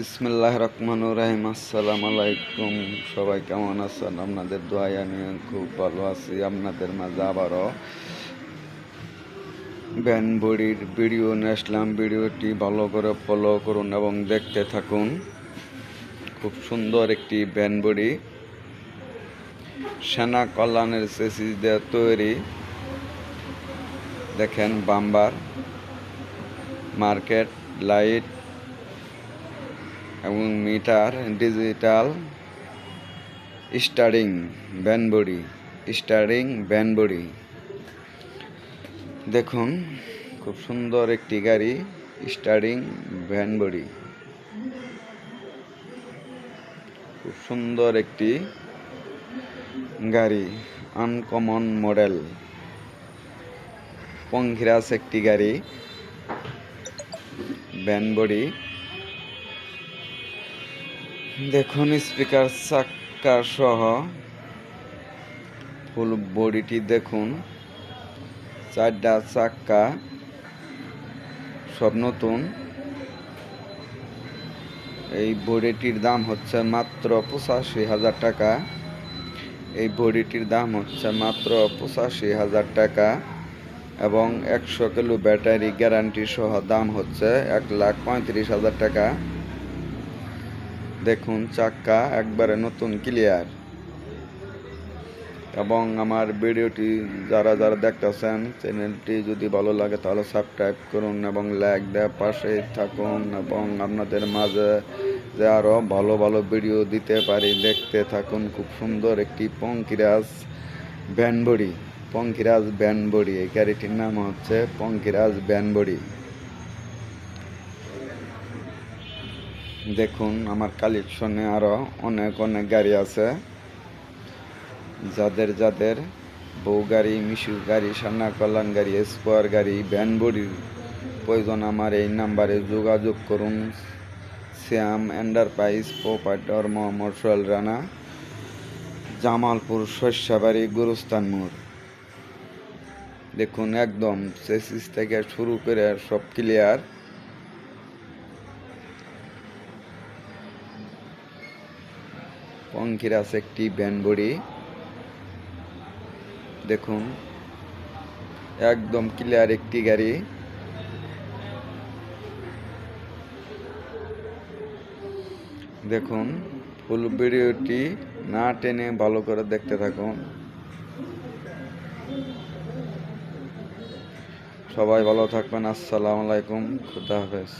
বিসমিল্লাহ রহমান রাহিম। আসসালাম আলাইকুম। সবাই কেমন আছেন? আপনাদের দোয়াই আমি খুব ভালো আছি। আপনাদের মাঝে আবারও ব্যান বডির ভিডিও নিয়ে আসলাম। ভিডিওটি ভালো করে ফলো করুন এবং দেখতে থাকুন। খুব সুন্দর একটি ব্যান বডি সেনা কল্যাণের সেসিস দিয়ে তৈরি, দেখেন বাম্বার, মার্কেট, লাইট এবং মিটার, ডিজিটাল স্টারিং ব্যান বডি স্টারিং ব্যান বডি দেখুন, খুব সুন্দর একটি গাড়ি, স্টারিং ভ্যান বডি খুব সুন্দর একটি গাড়ি, আনকমন মডেল। পঙ্খিরাস একটি গাড়ি ভ্যান বডি দেখুন, স্পিকার চাক্কা সহ ফুল বডিটি দেখুন। চারটা চাক্কা, সব নতুন। এই বডিটির দাম হচ্ছে মাত্র পঁচাশি হাজার টাকা। এই বডিটির দাম হচ্ছে মাত্র পঁচাশি হাজার টাকা এবং একশো কিলো ব্যাটারি গ্যারান্টি সহ দাম হচ্ছে এক লাখ পঁয়ত্রিশ হাজার টাকা। দেখুন, চাক্কা একবারে নতুন ক্লিয়ার এবং আমার ভিডিওটি যারা যারা দেখতেছেন চ্যানেলটি যদি ভালো লাগে তাহলে সাবস্ক্রাইব করুন এবং লাইক দেওয়ার পাশে থাকুন এবং আপনাদের মাঝে যে আরও ভালো ভালো ভিডিও দিতে পারি, দেখতে থাকুন। খুব সুন্দর একটি পঙ্কিরাজ ব্যানবড়ি পঙ্কিরাজ ব্যানবড়ি। এই গাড়িটির নাম হচ্ছে পঙ্কিরাজ ব্যানবড়ি। দেখুন, আমার কালেকশনে আরও অনেক অনেক গাড়ি আছে। যাদের যাদের বউ গাড়ি, মিশু গাড়ি, সান্না কল্যাণ গাড়ি, স্কোয়ার গাড়ি, ভ্যান বডির প্রয়োজন, আমার এই নাম্বারে যোগাযোগ করুন। শ্যাম এন্টারপ্রাইজ প্রোপাইটর মোহাম্মদ সোহেল রানা, জামালপুর, শস্যাবাড়ি গুরুস্তান মোড়। দেখুন, একদম সেসিস থেকে শুরু করে সব ক্লিয়ার পঙ্কিরাস একটি ভ্যান বডি দেখুন, একদম ক্লিয়ার একটি গাড়ি। দেখুন ফুল ভিডিওটি না টেনে ভালো করে দেখতে থাকুন। সবাই ভালো থাকবেন, আসসালামু আলাইকুম, খুদা হাফেজ।